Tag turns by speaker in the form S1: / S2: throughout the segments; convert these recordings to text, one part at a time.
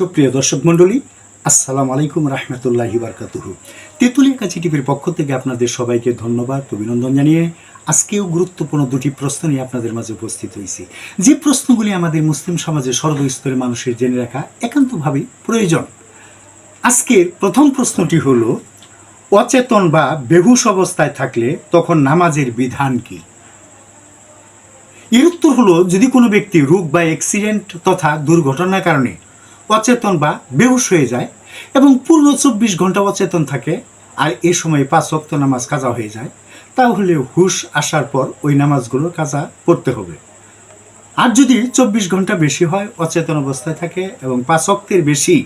S1: সুপ্রিয় দর্শক মণ্ডলী, আসসালামু আলাইকুম রহমতুল্লাহি বারকাতুহু। তেঁতুলিয়া কাছি টিভির পক্ষ থেকে আপনাদের সবাইকে ধন্যবাদ, অভিনন্দন জানিয়ে আজকেও গুরুত্বপূর্ণ দুটি প্রশ্ন নিয়ে আপনাদের মাঝে উপস্থিত হয়েছি। যে প্রশ্নগুলি আমাদের মুসলিম সমাজের সর্বস্তরের মানুষের জেনে রাখা একান্তভাবে প্রয়োজন। আজকের প্রথম প্রশ্নটি হল, অচেতন বা বেহুশ অবস্থায় থাকলে তখন নামাজের বিধান কি? এর উত্তর হলো, যদি কোনো ব্যক্তি রোগ বা অ্যাক্সিডেন্ট তথা দুর্ঘটনার কারণে অচেতন বা বেহুশ হয়ে যায় এবং পূর্ণ চব্বিশ ঘণ্টা অচেতন থাকে, আর এ সময় পাঁচ ওয়াক্ত নামাজ কাজা হয়ে যায় তাহলে হুশ আসার পর ওই নামাজগুলো কাজা পড়তে হবে। আর যদি চব্বিশ ঘণ্টা বেশি হয়, অচেতন অবস্থায় থাকে এবং পাঁচ অক্তের বেশি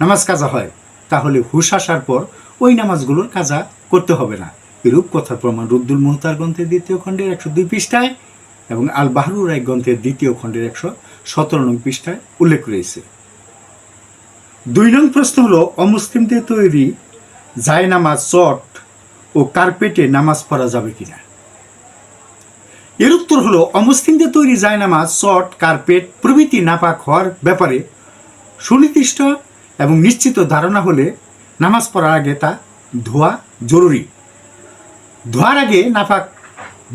S1: নামাজ কাজা হয়, তাহলে হুশ আসার পর ওই নামাজগুলোর কাজা করতে হবে না। এরূপ কথার প্রমাণ রুদ্দুল মুহতার গ্রন্থের দ্বিতীয় খণ্ডের একশো দুই পৃষ্ঠায় এবং আল বাহরুর এক গ্রন্থের দ্বিতীয় খণ্ডের একশো সতেরো নং পৃষ্ঠায় উল্লেখ রয়েছে। দুই নং প্রশ্ন হলো, অমুসলিমদের তৈরি জায়নামাজ চট ও কার্পেটে নামাজ পড়া যাবে কিনা? এর উত্তর হলো, অমুসলিমদের তৈরি জায়নামাজ চট কার্পেট প্রভৃতি নাপাক হওয়ার ব্যাপারে সুনির্দিষ্ট এবং নিশ্চিত ধারণা হলে নামাজ পড়ার আগে তা ধোয়া জরুরি। ধোয়ার আগে নাপাক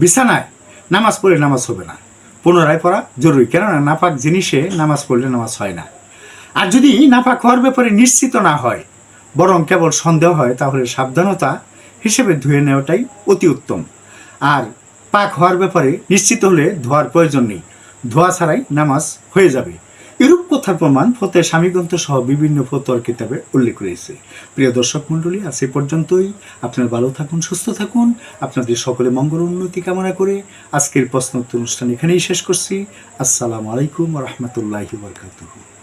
S1: বিছানায় নামাজ পড়লে নামাজ হবে না, পুনরায় পড়া জরুরি। কেননা নাপাক জিনিসে নামাজ পড়লে নামাজ হয় না। আর যদি নাপাক হওয়ার ব্যাপারে নিশ্চিত না হয়, বরং কেবল সন্দেহ হয়, তাহলে সাবধানতা হিসেবে ধুয়ে নেওয়াটাই অতি উত্তম। আর পাক হওয়ার ব্যাপারে নিশ্চিত হলে ধোয়ার প্রয়োজন নেই। ধোয়া ছাড়াই নামাজ হয়ে যাবে। এরূপ কথার প্রমাণ ফতে স্বামীগ্রন্থ সহ বিভিন্ন ফতোয়ার কিতাবে উল্লেখ রয়েছে। প্রিয় দর্শক মণ্ডলী, আজ এ পর্যন্তই। আপনারা ভালো থাকুন, সুস্থ থাকুন। আপনাদের সকলে মঙ্গল উন্নতি কামনা করে আজকের প্রশ্নোত্তর অনুষ্ঠান এখানেই শেষ করছি। আসসালামু আলাইকুম রহমতুল্লাহি বরকাতুহু।